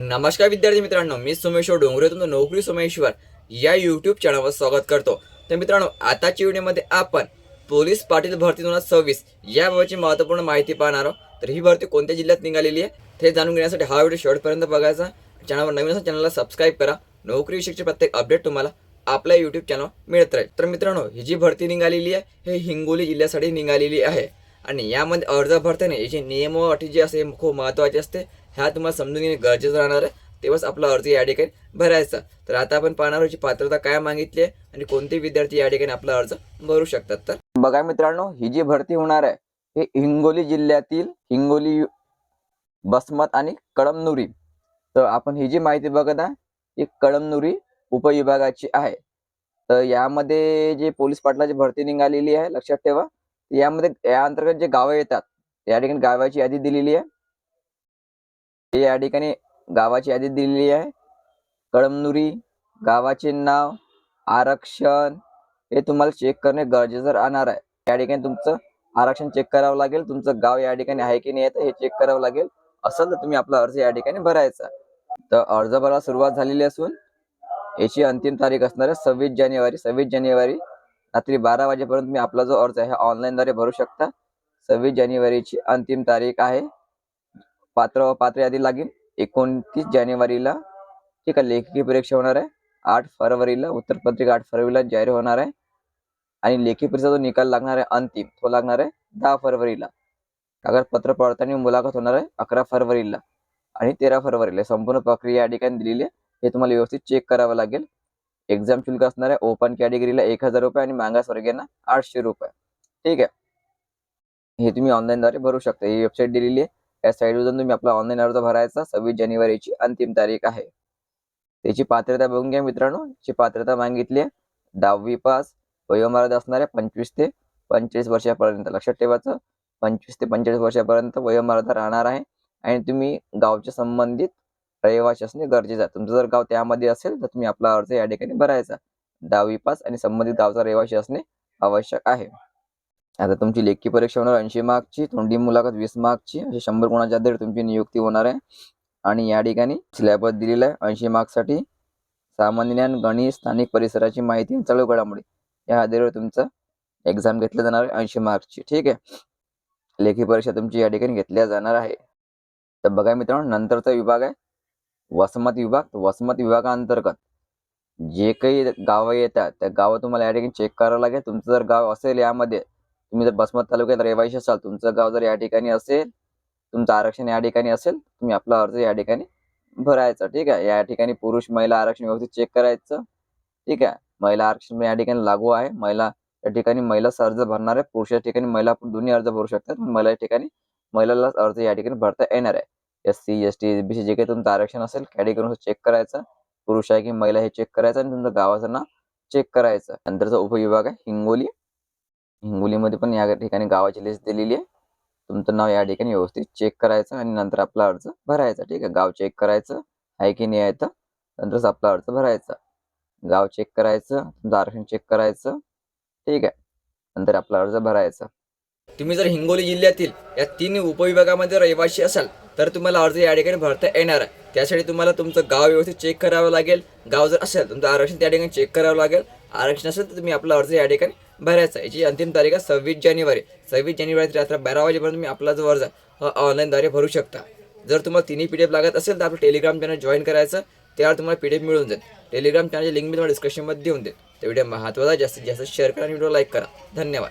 नमस्कार विद्यार्थी मित्रांनो मी सोमेश्वर डोंगरे तुमचं नोकरी सोमेश्वर या युट्यूब चॅनलवर स्वागत करतो. तर मित्रांनो आताच्या व्हिडिओमध्ये आपण पोलीस पाटील भरती दोन हजार सव्वीस याबाबतची महत्त्वपूर्ण माहिती पाहणार आहोत. तर ही भरती कोणत्या जिल्ह्यात निघालेली आहे ते जाणून घेण्यासाठी हा व्हिडिओ शेवटपर्यंत बघायचा. चॅनलवर नवीन असा चॅनलला सबस्क्राईब करा. नोकरी विषयीचे प्रत्येक अपडेट तुम्हाला आपल्या युट्यूब चॅनलवर मिळत राहील. तर मित्रांनो ही जी भरती निघालेली आहे हे हिंगोली जिल्ह्यासाठी निघालेली आहे. आणि यामध्ये अर्ज भरताना याचे नियम व अटी जी असते खूप महत्त्वाचे असते. ह्या तुम्हाला समजून घेणे गरजेचं राहणार आहे. तेव्हाच आपला अर्ज या ठिकाणी भरायचा. तर आता आपण पाहणार याची पात्रता काय मागितली आहे आणि कोणते विद्यार्थी या ठिकाणी आपला अर्ज भरू शकतात. तर बघा मित्रांनो ही जी भरती होणार आहे हे हिंगोली जिल्ह्यातील हिंगोली बसमत आणि कळमनुरी. तर आपण ही जी माहिती बघत आहे ही कळमनुरी उपविभागाची आहे. तर यामध्ये जे पोलीस पाटलाची भरती निघालेली आहे लक्षात ठेवा. यामध्ये या अंतर्गत जे गावं येतात या ठिकाणी गावाची यादी दिलेली आहे. या ठिकाणी गावाची यादी दिलेली आहे. कळमनुरी गावाचे नाव आरक्षण हे तुम्हाला चेक करणे गरजेचं राहणार आहे. या ठिकाणी तुमचं आरक्षण चेक करावं लागेल. तुमचं गाव या ठिकाणी आहे की नाही तर हे चेक करावं लागेल. असेल तर तुम्ही आपला अर्ज या ठिकाणी भरायचा. तर अर्ज भरायला सुरुवात झालेली असून याची अंतिम तारीख असणार आहे सव्वीस जानेवारी. सव्वीस जानेवारी रात्री बारा वाजेपर्यंत तुम्ही आपला जो अर्ज आहे ऑनलाईन द्वारे भरू शकता. सव्वीस जानेवारीची अंतिम तारीख आहे. पात्र व पात्र यादी लागेल. एकोणतीस जानेवारीला ठीक आहे लेखी परीक्षा होणार आहे. आठ फरवरीला उत्तरपत्रिका आठ फरवरीला जाहीर होणार आहे. आणि लेखी परीक्षेचा जो निकाल लागणार आहे अंतिम तो लागणार आहे दहा फरवरीला. कागदपत्र पडताना मुलाखत होणार आहे अकरा फरवरीला आणि तेरा फरवरीला. संपूर्ण प्रक्रिया या ठिकाणी दिलेली आहे. हे तुम्हाला व्यवस्थित चेक करावं लागेल. एक्झाम शुल्क असणार आहे. ओपन कॅटेगरीला एक हजार रुपये आणि मागास वर्गीयांना आठशे रुपये. ठीक आहे. हे तुम्ही ऑनलाईनद्वारे भरू शकता. ही वेबसाईट दिलेली आहे. या साईडवर तुम्ही आपला ऑनलाईन अर्ज भरायचा. सव्वीस जानेवारीची अंतिम तारीख आहे. त्याची पात्रता बघून घ्या मित्रांनो. याची पात्रता मागितली आहे. दहावी पास वयोमर्यादा असणाऱ्या पंचवीस ते पंचेचाळीस वर्षापर्यंत लक्षात ठेवायचं. पंचवीस ते पंचेचाळीस वर्षापर्यंत वयोमर्यादा राहणार आहे. आणि तुम्ही गावच्या संबंधित रहिवासी असणे गरजेचं आहे. तुमचं जर गाव त्यामध्ये असेल तर तुम्ही आपला अर्ज या ठिकाणी भरायचा. दहावी पास आणि संबंधित गावचा रहिवासी असणे आवश्यक आहे. आता तुमची लेखी परीक्षा होणार ऐंशी मार्कची तोंडी मुलाखत वीस मार्कची अशी शंभर गुणाच्या दर तुमची नियुक्ती होणार आहे. आणि या ठिकाणी सिलेबस दिलेला आहे ऐंशी मार्कसाठी. सामान्य ज्ञान गणित स्थानिक परिसराची माहिती आणि चालू घडामोडी या आधारावर तुमचं एक्झाम घेतलं जाणार आहे ऐंशी मार्क्सची ठीक आहे? लेखी परीक्षा तुमची या ठिकाणी घेतल्या जाणार आहे. तर बघा मित्रांनो नंतरचा विभाग आहे. वसमत विभाग. वसमत विभागाअंतर्गत जे काही गावं येतात त्या गावं तुम्हाला या ठिकाणी चेक करावं लागेल. तुमचं जर गाव असेल यामध्ये तुम्ही जर बसमत तालुक्यात रहिवासी असाल तुमचं गाव जर या ठिकाणी असेल तुमचं आरक्षण या ठिकाणी असेल तुम्ही आपला अर्ज या ठिकाणी भरायचा ठीक आहे? या ठिकाणी पुरुष महिला आरक्षण व्यवस्थित चेक करायचं ठीक आहे? महिला आरक्षण या ठिकाणी लागू आहे. महिला या ठिकाणी महिलाच अर्ज भरणार आहे पुरुष ठिकाणी महिला दोन्ही अर्ज भरू शकतात पण महिला ठिकाणी महिलाला अर्ज या ठिकाणी भरता येणार आहे. S C S T S B C जे काही तुमचं आरक्षण असेल कॅटेगरी चेक करायचं. पुरुष आहे की महिला हे चेक करायचं आणि तुमचं गावाचं नाव चेक करायचं. नंतरचा उपविभाग आहे हिंगोली. हिंगोलीमध्ये पण या ठिकाणी गावाची लिस्ट दिलेली आहे. तुमचं नाव या ठिकाणी व्यवस्थित चेक करायचं आणि नंतर आपला अर्ज भरायचा. ठीक आहे? गाव चेक करायचं. आहे की नाही आहे तर नंतरच आपला अर्ज भरायचा. गाव चेक करायचं. तुमचं आरक्षण चेक करायचं. ठीक आहे? नंतर आपला अर्ज भरायचा. तुम्ही जर हिंगोली जिल्ह्यातील या तीन उपविभागामध्ये रहिवासी असाल तर तुम्हाला अर्ज या ठिकाणी भरता येणार आहे. त्यासाठी तुम्हाला तुमचं गाव व्यवस्थित चेक करावं लागेल. गाव जर असेल तुमचं आरक्षण त्या ठिकाणी चेक करावं लागेल. आरक्षण असेल तर तुम्ही आपला अर्ज या ठिकाणी भरायचा याची अंतिम तारीख आहे सव्वीस जानेवारी. सव्वीस जानेवारी रात्र बारा वाजेपर्यंत तुम्ही आपला जो अर्ज हा ऑनलाईनद्वारे भरू शकता. जर तुम्हाला तिन्ही पी डी एफ लागत असेल तर आपलं टेलिग्राम चॅनल जॉईन करायचं त्यावर तुम्हाला पी डी एफ मिळून जाईल. टेलिग्राम चॅनलची लिंक मी तुम्हाला डिस्क्रिप्शनमध्ये देऊन देईल तर व्हिडिओ महत्त्वाचा जास्तीत जास्त शेअर करा आणि व्हिडिओ लाईक करा. धन्यवाद.